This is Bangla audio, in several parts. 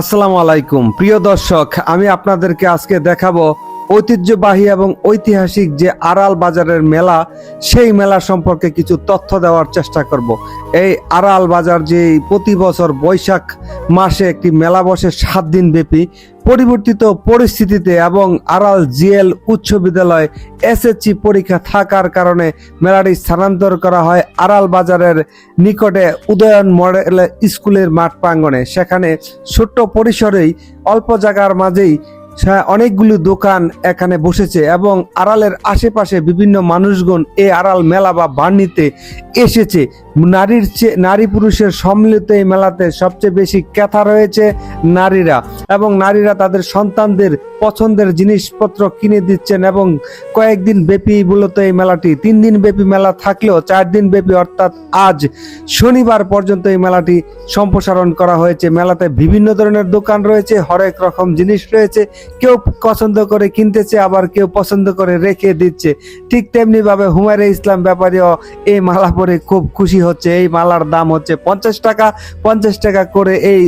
আসসালামু আলাইকুম। প্রিয় দর্শক আমি আপনাদেরকে আজকে দেখাবো ঐতিহ্যবাহী এবং ঐতিহাসিক যে আড়াল বাজারের মেলা, সেই মেলা সম্পর্কে কিছু তথ্য দেওয়ার চেষ্টা করব। এই আড়াল বাজার যে প্রতি বছর বৈশাখ মাসে একটি মেলা বসে সাত দিন ব্যাপী, পরিবর্তিত পরিস্থিতিতে এবং আড়াল জিএল উচ্চ বিদ্যালয় এসএসসি পরীক্ষা থাকার কারণে মেলাটি স্থানান্তর করা হয় আড়াল বাজারের নিকটে উদয়ন মডেল স্কুলের মাঠ প্রাঙ্গণে। সেখানে ছোট্ট পরিসরেই অল্প জায়গার মাঝেই অনেকগুলো দোকান এখানে বসেছে এবং আড়ালের আশেপাশে বিভিন্ন মানুষগণ এ আড়াল মেলা বা বার্নিতে এসেছে। নারীর চেয়ে নারী পুরুষের সম্মিলিত এই মেলাতে সবচেয়ে বেশি ক্যাথা রয়েছে নারীরা এবং নারীরা তাদের সন্তানদের পছন্দের জিনিসপত্র কিনে দিচ্ছেন এবং কয়েকদিন ব্যাপী মূলত এই মেলাটি তিন দিন ব্যাপী মেলা থাকলেও চার দিন ব্যাপী অর্থাৎ আজ শনিবার পর্যন্ত এই মেলাটি সম্প্রসারণ করা হয়েছে। মেলাতে বিভিন্ন ধরনের দোকান রয়েছে, হরেক রকম জিনিস রয়েছে কেউ পছন্দ করে কিনতেছে, আবার কেউ পছন্দ করে রেখে দিচ্ছে। ঠিক তেমনি ভাবে হুমায়রা ইসলাম ব্যাপারীও এই মালা পরে খুব খুশি হচ্ছে। এই মালার দাম হচ্ছে পঞ্চাশ টাকা। পঞ্চাশ টাকা করে এই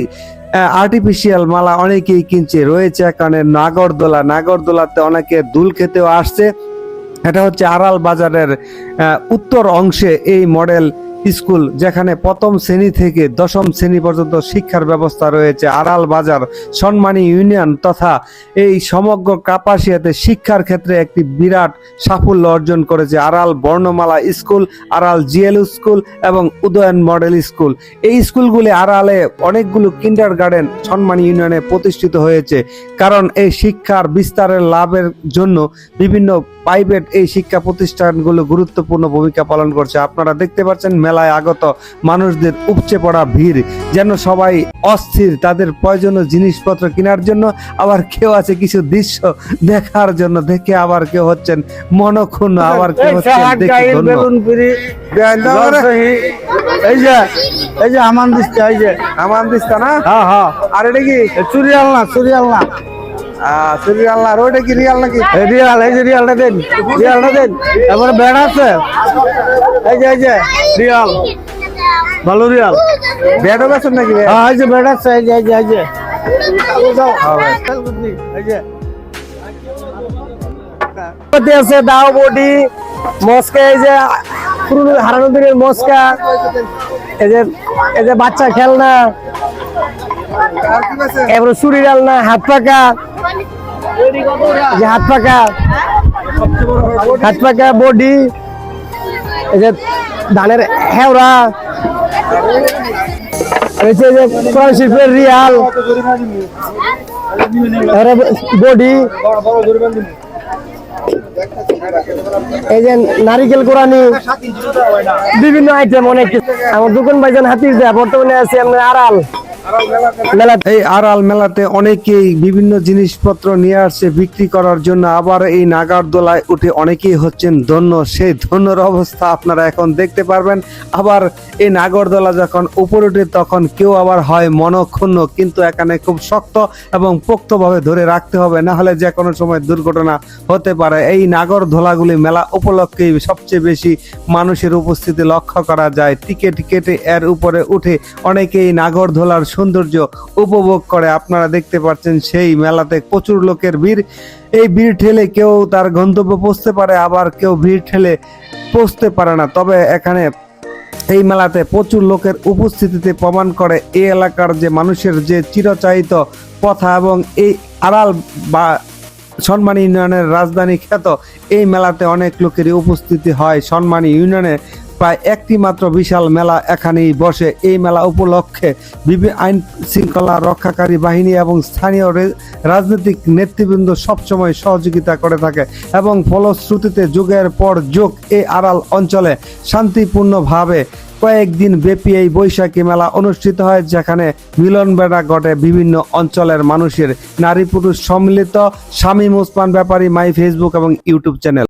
আর্টিফিশিয়াল মালা অনেকেই কিনছে। রয়েছে এখানে নাগরদোলা। নাগরদোলাতে অনেকে দুল খেতেও আসছে। এটা হচ্ছে আড়াল বাজারের উত্তর অংশে এই মডেল স্কুল, যেখানে প্রথম শ্রেণি থেকে দশম শ্রেণি পর্যন্ত শিক্ষার ব্যবস্থা রয়েছে। আড়াল বাজার সম্মানী ইউনিয়ন তথা এই সমগ্র কাপাসিয়াতে শিক্ষার ক্ষেত্রে একটি বিরাট সাফল্য অর্জন করেছে আড়াল বর্ণমালা স্কুল, আড়াল জিএল স্কুল এবং উদয়ন মডেল স্কুল। এই স্কুলগুলি আড়ালে অনেকগুলো কিন্ডার গার্ডেন সম্মানী ইউনিয়নে প্রতিষ্ঠিত হয়েছে কারণ এই শিক্ষার বিস্তারের লাভের জন্য বিভিন্ন প্রাইভেট এই শিক্ষা প্রতিষ্ঠানগুলো গুরুত্বপূর্ণ ভূমিকা পালন করছে। আপনারা দেখতে পাচ্ছেন মেলায় আগত মানুষদের উপচে পড়া ভিড় যেন সবাই অস্থির তাদের প্রয়োজনীয় জিনিসপত্র কেনার জন্য আবার কেউ আছে কিছু দৃশ্য দেখার জন্য দেখে আবার কেউ হচ্ছেন মনক্ষুণ্ণ আবার কেউ হচ্ছেন এই যে এই যে আমান এই যে। আমার দিস্তা না? হ্যাঁ হ্যাঁ। আর এটা কি? চুরিয়াল না চুরিয়াল না। আহ, সিরিয়াল না। আর ওইটা কি রিয়াল নাকি? রিয়াল এই যে রিয়ালটা দেন রিয়ালটা দেন। তারপরে বেড় আছে। এই যে এই যে। রিয়াল। ভালো রিয়াল। ব্যাটও বেছেন নাকি? হ্যাঁ এই যে বেড় আছে এই যে এই যে এই যে। এই যে। পতি আছে দাও বডি মস্কা এই যে পুরনো হারানো দিনের মস্কা। এই যে এই যে বাচ্চা খেলনা? এবারে চুরি ডালনা হাত পাকা। যে হাত পাকা। হাত পাকা বডি। এই যে ধানের হেওড়া। এই যে কোরআন শিল্পের রিয়াল। বডি। এই যে, নারিকেল কোরআনি বিভিন্ন আইটেম অনেক। আমার দোকান ভাইজান হাতির দেয়, বর্তমানে আছে আমরা আড়াল। এই আড়াল মেলাতে অনেকেই বিভিন্ন জিনিসপত্র নিয়ে আসছে বিক্রি করার জন্য। আবার এই নাগারদোলায় উঠে অনেকেই হচ্ছেন ধন্য। সেই ধন্যর অবস্থা আপনারা এখন দেখতে পারবেন। আবার এই নাগরদোলা যখন উপরে উঠে তখন কেউ আবার হয় মনক্ষুণ্ণ, কিন্তু এখানে খুব শক্ত এবং পোক্তভাবে ধরে রাখতে হবে, না হলে যে কোনো সময় দুর্ঘটনা হতে পারে। এই নাগরদোলাগুলি মেলা উপলক্ষেই সবচেয়ে বেশি মানুষের উপস্থিতি লক্ষ্য করা যায়। টিকিট কেটে এর উপরে উঠে অনেকেই নাগরদোলার সৌন্দর্য উপভোগ করে। আপনারা দেখতে পাচ্ছেন সেই মেলাতে প্রচুর লোকের ভিড়। এই ভিড় ঠেলে কেউ তার গন্তব্য পৌঁছতে পারে, আবার কেউ ভিড় ঠেলে পৌঁছতে পারে না। তবে এখানে এই মেলাতে প্রচুর লোকের উপস্থিতিতে প্রমাণ করে এই এলাকার যে মানুষের যে চিরচাহিত প্রথা এবং এই আড়াল বা সম্মানী ইউনিয়নের রাজধানী খ্যাত এই মেলাতে অনেক লোকেরই উপস্থিতি হয়। সম্মানী ইউনিয়নে প্রায় একটি মাত্র বিশাল মেলা এখানেই বসে। এই মেলা উপলক্ষে বিভিন্ন আইন শৃঙ্খলা রক্ষাকারী বাহিনী এবং স্থানীয় রাজনৈতিক নেতৃবৃন্দ সবসময় সহযোগিতা করে থাকে এবং ফলশ্রুতিতে যুগের পর যুগ এই আড়াল অঞ্চলে শান্তিপূর্ণভাবে কয়েকদিন ব্যাপী এই বৈশাখী মেলা অনুষ্ঠিত হয়, যেখানে মিলন বেড়া ঘটে বিভিন্ন অঞ্চলের মানুষের। নারী পুরুষ সম্মিলিত, স্বামী মুসমান ব্যাপারী, মাই ফেসবুক এবং ইউটিউব চ্যানেল।